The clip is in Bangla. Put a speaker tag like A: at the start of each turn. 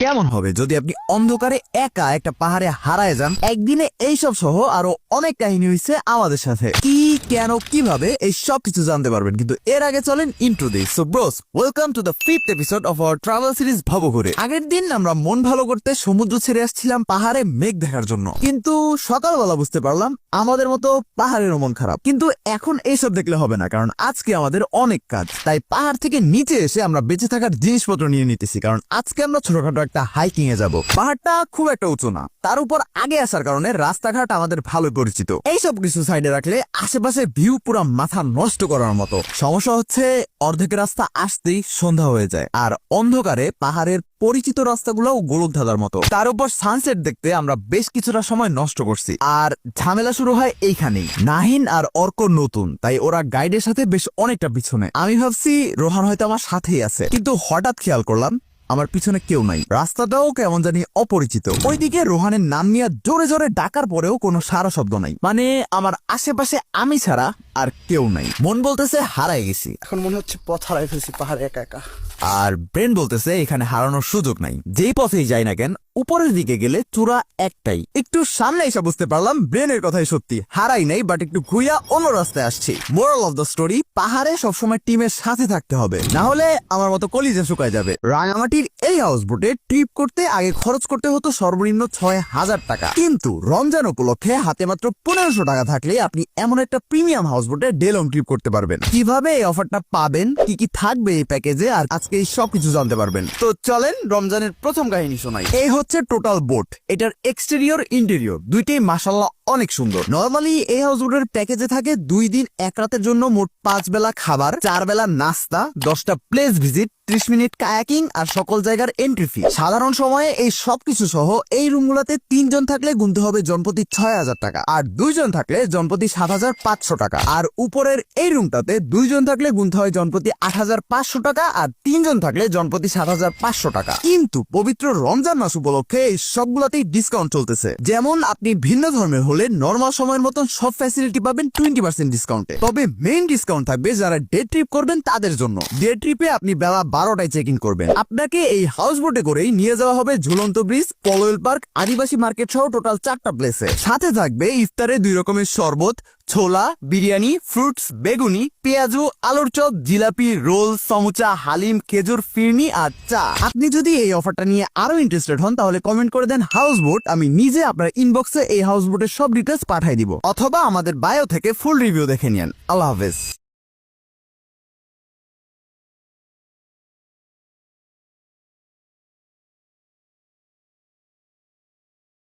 A: কেমন হবে যদি আপনি অন্ধকারে একা একটা পাহাড়ে হারায় যান? একদিনে এইসব সহ আরও অনেক কাহিনী হয়েছে আমাদের সাথে। কি, কেন, কীভাবে এই সব কিছু জানতে পারবেন। কিন্তু এর আগে চলেন ইন্ট্রো দিই। So bros welcome to the fifth episode of our travel series ভবঘুরে আগের দিন আমরা মন ভালো করতে সমুদ্র ছেড়ে আসছিলাম পাহাড়ে মেঘ দেখার জন্য। কিন্তু সকালবেলা বুঝতে পারলাম আমাদের মতো পাহাড়েরও মন খারাপ। কিন্তু এখন এইসব দেখলে হবে না, কারণ আজকে আমাদের অনেক কাজ। তাই পাহাড় থেকে নিচে এসে আমরা বেঁচে থাকার জিনিসপত্র নিয়ে নিতেছি, কারণ আজকে আমরা ছোটখাটো একটা হাইকিং এ যাব। পাহাড়টা খুব একটা উঁচু না। তার উপর আগে আসার কারণে রাস্তাঘাট আমাদের ভালো পরিচিত। এইসব কিছু সাইডে রাখলে আশেপাশে ভিউ পুরো মাথা নষ্ট করার মতো। সমস্যা হচ্ছে, অর্ধেক রাস্তা আসতেই সন্ধ্যা হয়ে যায়। আর অন্ধকারে পাহাড়ের পরিচিত রাস্তাগুলোও গোলক ধাঁধার মতো। তার উপর সানসেট দেখতে আমরা বেশ কিছুটা সময় নষ্ট করছি। আর ঝামেলা শুরু হয় এইখানেই। নাহিন আর অর্ক নতুন, তাই ওরা গাইডের সাথে বেশ অনেকটা পিছনে। আমি ভাবছি রোহান হয়তো আমার সাথেই আছে। কিন্তু হঠাৎ খেয়াল করলাম, আমার পিছনে কেউ নাই। রাস্তাটাও কেমন জানি অপরিচিত। ওইদিকে রোহানের নাম নিয়ে জোরে জোরে ডাকার পরেও কোনো সারা শব্দ নাই। মানে আমার আশেপাশে আমি ছাড়া আর কেউ নাই। মন বলতেছে হারাই গেছি।
B: এখন মনে হচ্ছে পথ হারাই ফেলছি, পাহাড়ে একা একা।
A: আর ব্রেন বলতেছে এখানে হারানোর সুযোগ নাই। যেই পথেই যাই না কেন উপরের দিকে গেলে চূড়া একটাই। একটু সামনে এসে বুঝতে পারলাম, ব্রেনের কথাই সত্যি। হারাই নাই বাট একটু ঘুইয়া অন্য রাস্তায় আসছি। মোরাল অফ দ্য স্টোরি পাহাড়ে সবসময় টিমের সাথে থাকতে হবে। না হলে আমার মতো কলিজা শুকায় যাবে। রাঙামাটির এই হাউস বোটে ট্রিপ করতে আগে খরচ করতে হতো সর্বনিম্ন ছয় হাজার টাকা। কিন্তু রমজান উপলক্ষে হাতে মাত্র পনেরোশো টাকা থাকলে আপনি এমন একটা প্রিমিয়াম হাউস বোটে ডেলং ট্রিপ করতে পারবেন। কীভাবে এই অফারটা পাবেন, কি কি থাকবে এই প্যাকেজে আর আজকে এই সবকিছু জানতে পারবেন। তো চলেন রমজানের প্রথম কাহিনী শোনাই। এই হচ্ছে টোটাল বোট। এটার এক্সটেরিয়র ইন্টেরিয়র দুইটাই মাসাল্লাহ অনেক সুন্দর। নর্মালি এই হাউস বোটের প্যাকেজে থাকে দুই দিন, এক রাতের জন্য মোট পাঁচ বেলা খাবার, চার বেলা নাস্তা, দশটা প্লেস ভিজিট ত্রিশ মিনিট কায়াকিং আর সকল জায়গার এন্ট্রি ফি সাধারণ সময়ে এই সবকিছু সহ এই রুমগুলোতে তিনজন থাকলে গুনতে হবে জনপ্রতি ছয় হাজার টাকা আর দুইজন থাকলে জনপতি সাত হাজার পাঁচশো টাকা। আর উপরের এই রুমটাতে দুইজন থাকলে গুনতে হয় জনপতি আট হাজার পাঁচশো টাকা আর তিনজন থাকলে জনপতি সাত হাজার পাঁচশো টাকা। কিন্তু পবিত্র রমজান মাস উপলক্ষে এই সবগুলোতেই ডিসকাউন্ট চলতেছে। যেমন আপনি ভিন্ন ধর্মের হলে নর্মাল সময়ের মতন সব ফ্যাসিলিটি পাবেন টোয়েন্টি পার্সেন্ট ডিসকাউন্টে তবে মেইন ডিসকাউন্ট থাকবে যারা ডে ট্রিপ করবেন তাদের জন্য। ডে ট্রিপে আপনি বেলা বারোটায় চেক ইন করবেন। আপনাকে এই হাউস বোটে করেই নিয়ে যাওয়া হবে ঝুলন্ত ব্রিজ পলোয়েল পার্ক আদিবাসী মার্কেট সহ টোটাল চারটা প্লেসে সাথে থাকবে ইফতারে দুই রকমের শরবত ছোলা, বিরিয়ানি ফ্রুটস বেগুনি, পেঁয়াজু, আলুর চপ, জিলাপি, রোল, সমুচা, হালিম, খেজুর, ফিরনি আর চা। আপনি যদি এই অফারটা নিয়ে আরও ইন্টারেস্টেড হন, তাহলে কমেন্ট করে দেন হাউস বোট আমি নিজে আপনার ইনবক্সে এই হাউস বোটের সব ডিটেলস পাঠিয়ে দিব। অথবা আমাদের বায়ো থেকে ফুল রিভিউ দেখে নিন আল্লাহ হাফেজ।